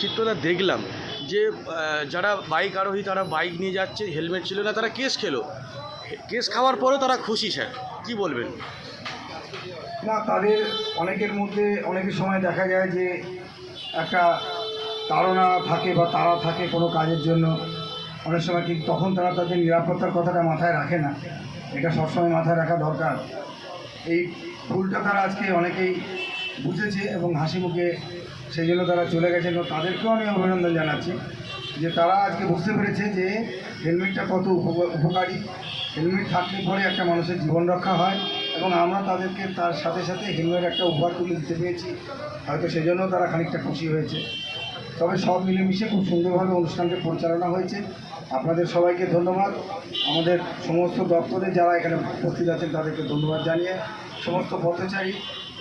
চিত্রটা দেখলাম যে যারা বাইক আরোহী, তারা বাইক নিয়ে যাচ্ছে, হেলমেট ছিল না, তারা কেস খেলো। কেস খাওয়ার পরেও তারা খুশি, স্যার। কি বলবেন? না, তাদের অনেকের মধ্যে অনেকের সময় দেখা যায় যে একটা তাড়না থাকে বা তারা থাকে কোনো কাজের জন্য। অনেক সময় ঠিক তখন তারা তাদের নিরাপত্তার কথাটা মাথায় রাখে না। এটা সবসময় মাথায় রাখা দরকার। এই ভুলটা তারা আজকে অনেকেই বুঝেছে এবং হাসি মুখে সেই জন্য তারা চলে গেছে এবং তাদেরকেও আমি অভিনন্দন জানাচ্ছি যে তারা আজকে বুঝতে পেরেছে যে হেলমেটটা কত উপকারী। হেলমেট থাকলে পরে একটা মানুষের জীবন রক্ষা হয়। এবং আমরা তাদেরকে তার সাথে সাথে হেলমেট একটা উপহার তুলে দিতে পেরেছি। হয়তো সেই জন্য তারা খানিকটা খুশি হয়েছে। তবে সব মিলেমিশে খুব সুন্দরভাবে অনুষ্ঠানটি পরিচালনা হয়েছে। আপনাদের সবাইকে ধন্যবাদ। আমাদের সমস্ত দপ্তরে যারা এখানে উপস্থিত আছেন তাদেরকে ধন্যবাদ জানিয়ে সমস্ত পথচারী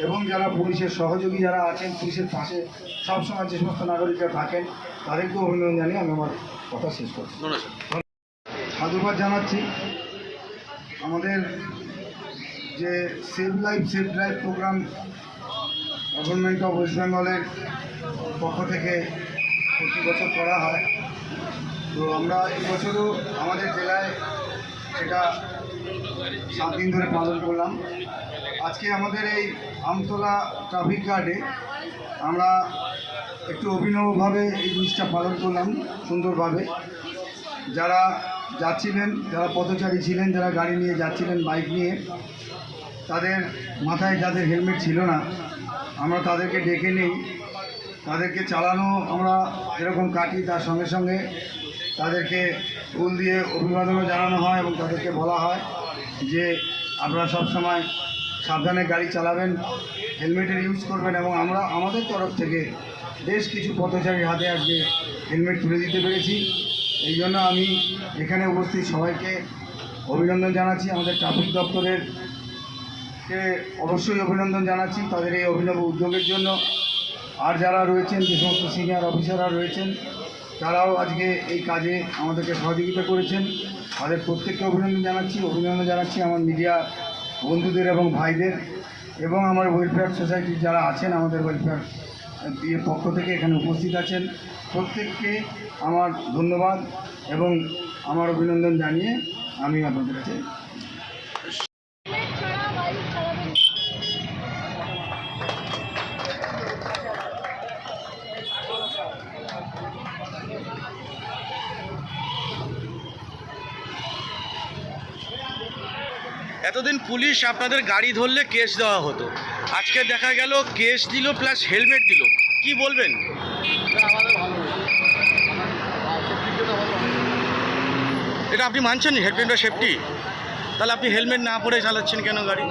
এবং যারা পুলিশের সহযোগী যারা আছেন পুলিশের পাশে সবসময় যে সমস্ত নাগরিকরা থাকেন তাদেরকেও অভিনন্দন জানিয়ে আমি আমার কথা শেষ করছি। সাধুবাদ জানাচ্ছি। আমাদের যে save life save drive programme government of West বেঙ্গলের পক্ষ থেকে প্রতি বছর করা হয়। তো আমরা এবছরও আমাদের জেলায় সেটা সাত দিন ধরে পালন করলাম। আজকে আমাদের এই আমতলা ট্রাফিক গার্ডে আমরা একটু অভিনবভাবে এই জিনিসটা পালন করলাম সুন্দরভাবে। যারা যাচ্ছিলেন, যারা পথচারী ছিলেন, যারা গাড়ি নিয়ে যাচ্ছিলেন, বাইক নিয়ে তাদের মাথায় যাদের হেলমেট ছিল না, আমরা তাদেরকে ডেকে নেই। তাদেরকে চালানো আমরা এরকম কাটি, তার সঙ্গে সঙ্গে তাদেরকে ফুল দিয়ে অভিবাদনও জানানো হয় এবং তাদেরকে বলা হয় যে আপনারা সব সময় সাবধানে গাড়ি চালাবেন, হেলমেটের ইউজ করবেন এবং আমরা, আমাদের তরফ থেকে বেশ কিছু পথচারীর হাতে আজকে হেলমেট তুলে দিতে পেরেছি। এই জন্য আমি এখানে উপস্থিত সবাইকে অভিনন্দন জানাচ্ছি। আমাদের ট্রাফিক দপ্তরের কে অবশ্যই অভিনন্দন জানাচ্ছি তাদের এই অভিনব উদ্যোগের জন্য। আর যারা রয়েছেন, যে সমস্ত সিনিয়র অফিসাররা রয়েছেন, তারাও আজকে এই কাজে আমাদেরকে সহযোগিতা করেছেন। তাদের প্রত্যেককে অভিনন্দন জানাচ্ছি। অভিনন্দন জানাচ্ছি আমার মিডিয়া বন্ধুদের এবং ভাইদের এবং আমার ওয়েলফেয়ার সোসাইটির যারা আছেন, আমাদের ওয়েলফেয়ার এর পক্ষ থেকে এখানে উপস্থিত আছেন। প্রত্যেককে আমার ধন্যবাদ এবং আমার অভিনন্দন জানিয়ে আমি আপনাদের কাছে এতদিন পুলিশ আপনাদের গাড়ি ধরলে কেস দেওয়া হতো। আজকে দেখা গেল কেস দিল প্লাস হেলমেট দিল। কি বলবেন? এটা আপনি মানছেন হেলমেট বা সেফটি তাহলে আপনি হেলমেট না পরে চালাচ্ছেন কেন গাড়ি?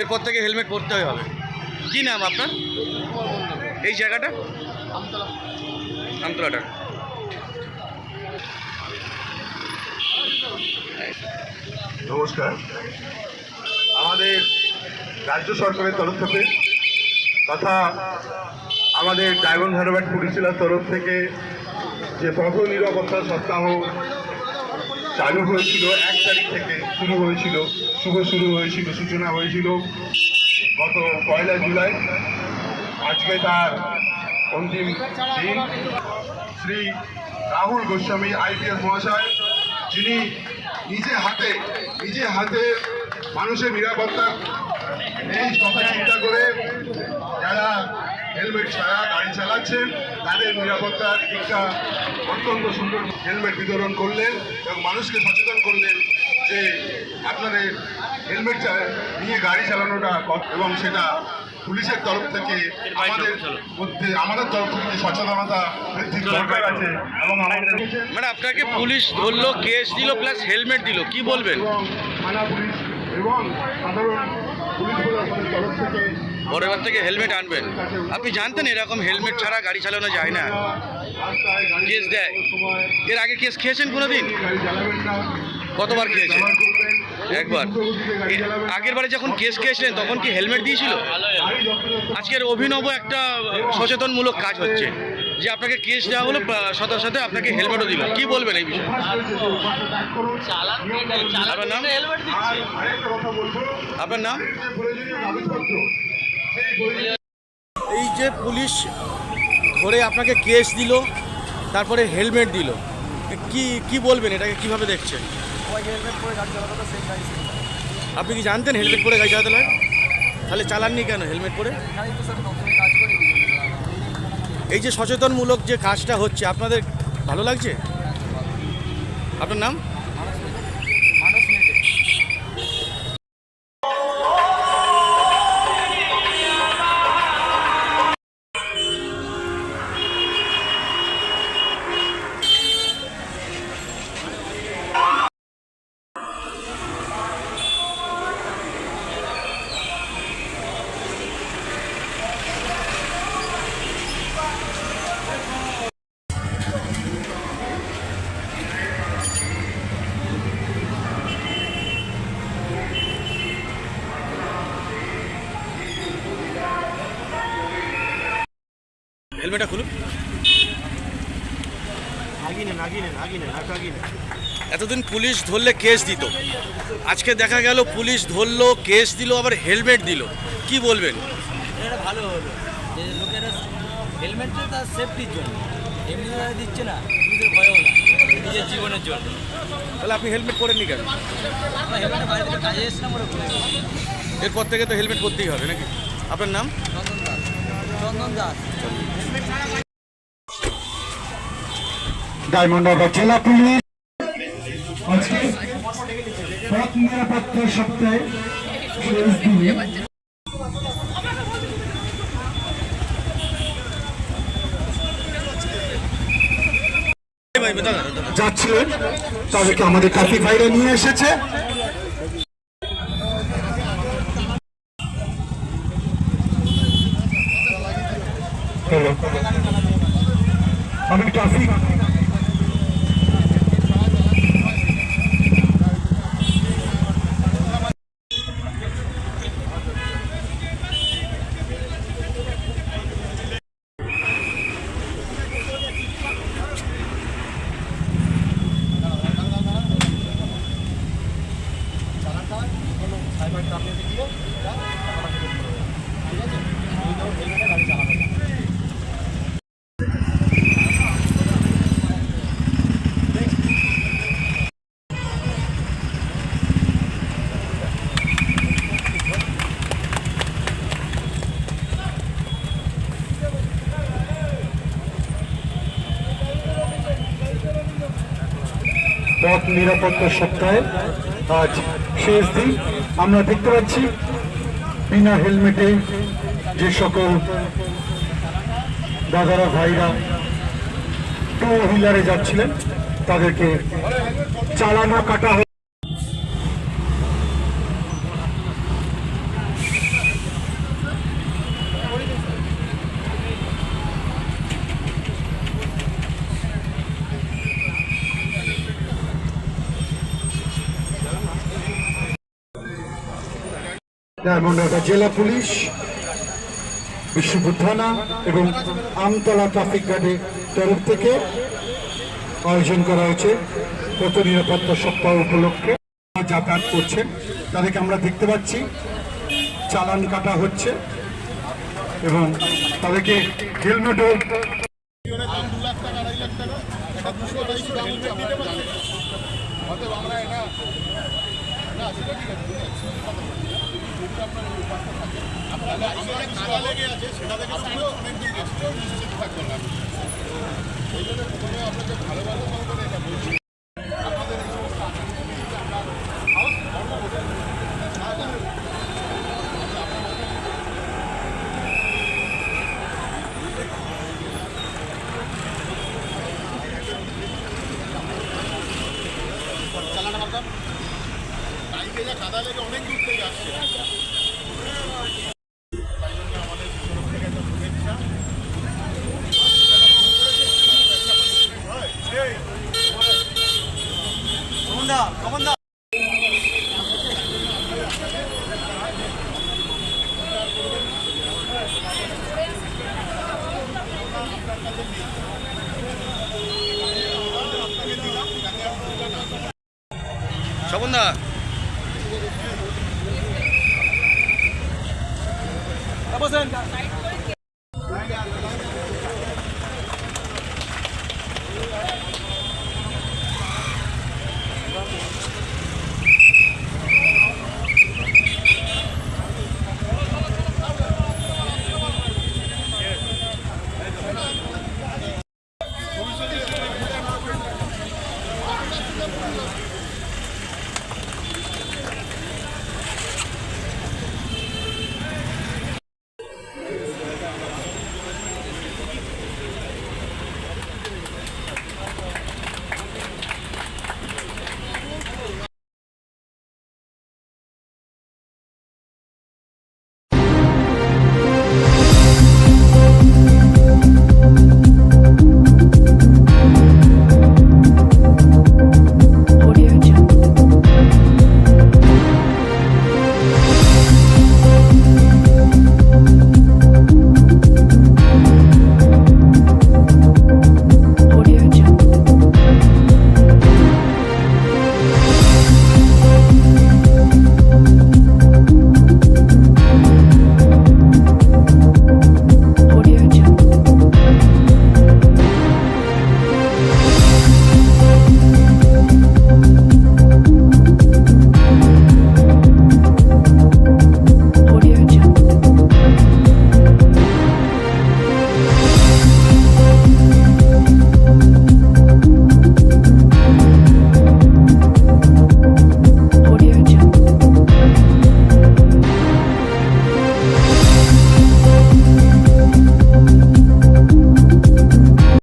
এরপর থেকে হেলমেট পরতে হবে। কি নাম আপনার? এই জায়গাটা? আমতলাটা নমস্কার। আমাদের রাজ্য সরকারের তরফ থেকে তথা আমাদের ডায়মন্ড হারবার পুলিশ জেলার তরফ থেকে যে পথ নিরাপত্তা সপ্তাহ চালু হয়েছিল, এক তারিখ থেকে শুরু হয়েছিল, শুভ শুরু হয়েছিল, সূচনা হয়েছিল গত পয়লা জুলাই। আজকে তার অন্তিম দিন। শ্রী রাহুল গোস্বামী, আইপিএস মহাশয়, যিনি নিজে হাতে নিজে হাতে মানুষের নিরাপত্তা এই কথা চিন্তা করে যারা হেলমেট ছাড়া, গাড়ি চালাচ্ছেন, তাদের নিরাপত্তার দিকটা অত্যন্ত সুন্দর হেলমেট বিতরণ করলেন এবং মানুষকে সচেতন করলেন যে আপনাদের হেলমেট নিয়ে গাড়ি চালানোটা এবং সেটা পুলিশের তরফ থেকে আমাদের মধ্যে আমাদের তরফ থেকে যে সচেতনতা বৃদ্ধির দরকার আছে এবং আমাদের মানে আপনাকে পুলিশ ধরলো কেস দিল প্লাস হেলমেট দিল কি বলবেন? এবং থানা পুলিশ এবং সাধারণ পুলিশ প্রশাসনের তরফ থেকে পরের বার থেকে হেলমেট আনবেন। আপনি জানতেন এরকম হেলমেট ছাড়া গাড়ি চালানো যায় না। কেস দেয়। এর আগে কেস খেয়েছেন কোনো দিন কতবার খেয়েছে একবার। আগের বারে যখন কেস খেয়েছিলেন তখন কি হেলমেট দিয়েছিল? আজকের অভিনব একটা সচেতনমূলক কাজ হচ্ছে যে আপনাকে কেস দেওয়া হলো সাথে সাথে আপনাকে হেলমেটও দিল। কি বলবেন এই বিষয়ে? আপনার নাম? আপনার নাম? এই যে পুলিশ ধরে আপনাকে কেস দিল, তারপরে হেলমেট দিল, কি কি বলবেন এটাকে কীভাবে দেখছেন? আপনি কি জানতেন হেলমেট পরে গাড়ি চালাতে হয়? তাহলে চালাননি কেন হেলমেট পরে? এই যে সচেতনমূলক যে কাজটা হচ্ছে, আপনাদের ভালো লাগছে? আপনার নাম? হেলমেটটা খুলুন। এতদিন পুলিশ ধরলে কেস দিত। আজকে দেখা গেল পুলিশ ধরলো কেস দিল আবার হেলমেট দিল। কি বলবেন? এটা ভালো হলো। যে লোকেরা হেলমেটটা তার সেফটির জন্য। এমনি দিচ্ছে না নিজের ভয়ও না নিজের জীবনের জন্য। তাহলে আপনি হেলমেট পরেননি কেন? থেকে কাজে এসেছিলাম ওরা এরপর থেকে তো হেলমেট পরতেই হবে নাকি? আপনার নাম? চন্দন দাস। চন্দন দাস। হারবার জেলা পুলিশ। আজকে পথ নিরাপত্তা সপ্তাহে যাচ্ছিলেন, তাদেরকে আমাদের ট্রাফিক ভাইরা নিয়ে এসেছে। আমি ট্রাফিক পথ নিরাপত্তা সপ্তাহে আজ শেষ দিন। আমরা দেখতে পাচ্ছি, বিনা হেলমেটে যে সকল দাদারা ভাইরা টু হুইলারে যাচ্ছিলেন, তাদেরকে চালানো কাটা ডায়মন্ডহাটা জেলা পুলিশ, বিশ্বপুর থানা এবং আমতলা ট্রাফিক গার্ডের তরফ থেকে আয়োজন করা হয়েছে। পথ নিরাপত্তা সপ্তাহ উপলক্ষে যাতায়াত করছেন, তাদেরকে আমরা দেখতে পাচ্ছি। চালান কাটা হচ্ছে এবং তাদেরকে হেলমেটও কমন দা কমন দা ఉందా Vamos andar.